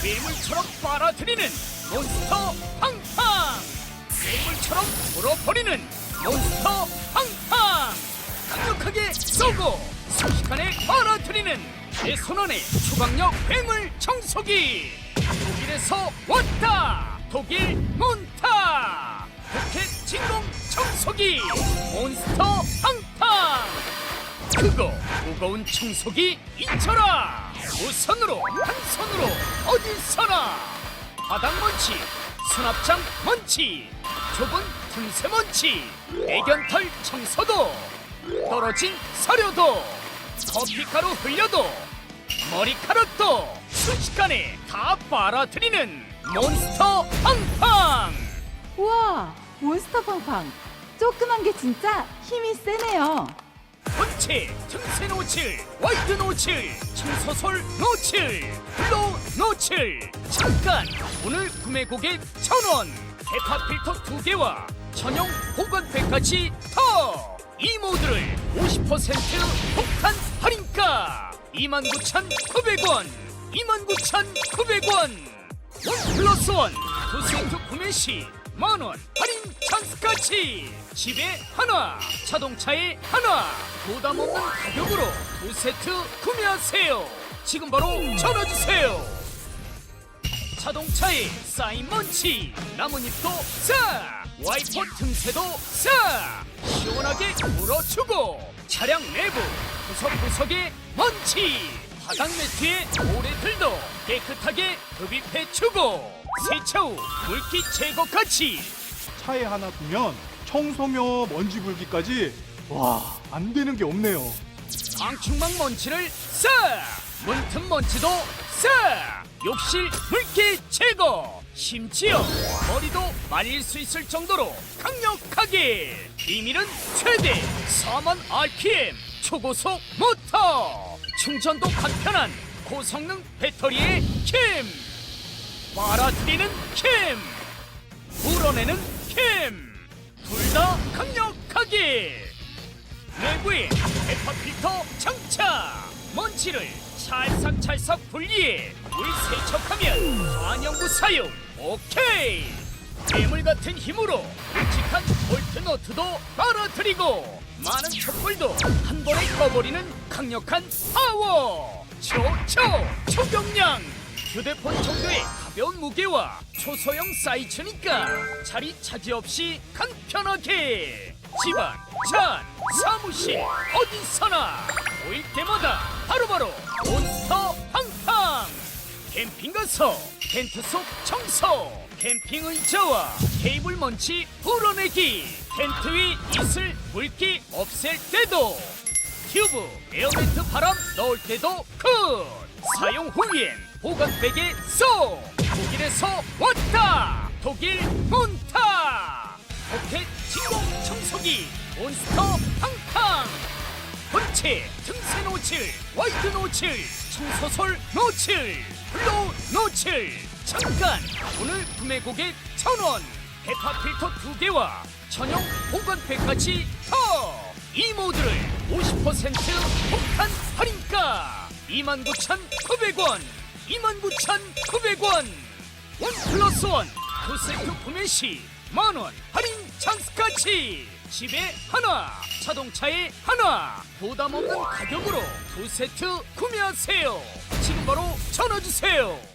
괴물처럼 빨아들이는 몬스터 팡팡! 괴물처럼 불어버리는 몬스터 팡팡! 강력하게 쏘고 순식간에 빨아들이는 내 손안의 초강력 괴물 청소기! 독일에서 왔다! 독일 몬타! 로켓 진공 청소기! 몬스터 팡팡! 크고 무거운 청소기 인쳐라! 우선으로 한 손으로 어디서나 바닥 먼지 수납장 먼지 좁은 틈새 먼지 애견털 청소도 떨어진 사료도 커피가루 흘려도 머리카락도 순식간에 다 빨아들이는 몬스터 팡팡 우와, 몬스터 팡팡. 조그만 게 진짜 힘이 세네요. 본체 틈새 노칠 와이드 노칠 청소솔 노칠 블로우 노칠. 잠깐 오늘 구매 고객 천원 헤파 필터 두 개와 전용 보관팩까지 더 이 모드를 50% 폭탄 할인가? 29,900원 29,900원. 원 플러스 원두 세트 구매 시 만원 찬스까지 집에 하나 자동차에 하나 부담 없는 가격으로 두 세트 구매하세요. 지금 바로 전화주세요. 자동차에 쌓인 먼지 나뭇잎도 싹 와이퍼 틈새도 싹 시원하게 물어주고 차량 내부 구석구석의 먼지 바닥 매트에 모래들도 깨끗하게 흡입해주고 세차 후 물기 제거까지 차에 하나 두면 청소며 먼지 불기까지 와. 안 되는 게 없네요. 방충망 먼지를 싹! 문틈 먼지도 싹! 욕실 물기 제거! 심지어 머리도 말릴 수 있을 정도로 강력하게! 비밀은 최대! 4만 RPM 초고속 모터! 충전도 간편한 고성능 배터리의 캠! 빨아들이는 캠! 불어내는 캠둘다 강력하게! 내부에 헤파 필터 장착 먼지를 찰싹찰싹 분리해 물 세척하면 반영구 사용. 오케이! 괴물 같은 힘으로 굵직한 볼트 너트도 빨아들이고 많은 촛불도 한 번에 꺼버리는 강력한 파워! 초초 초경량 휴대폰 정도의 가벼운 무게와 초소형 사이즈니까 자리 차지 없이 간편하게. 집안, 차, 사무실 어디서나 보일 때마다 바로바로 몬스터 팡팡 캠핑 가서 텐트 속 청소 캠핑 의자와 테이블 먼지 불어내기 텐트 위 이슬 물기 없앨 때도 튜브 에어벤트 바람 넣을 때도 굿 사용 후엔 보관백에 쏙 독일에서 왔다! 독일 몬타! 포켓 진공 청소기 몬스터 팡팡 본체 틈새 노칠 와이드 노칠 청소솔 노칠 블로우 노칠 잠깐! 오늘 구매 고객 천원! 헤파 필터 두 개와 전용 보관팩까지 더 이 모드를 50% 폭탄 할인가! 29,900원 29,900원. 원 플러스 원두 세트 구매 시 만 원 할인 찬스까지. 집에 하나 자동차에 하나. 부담 없는 가격으로 두 세트 구매하세요. 지금 바로 전화주세요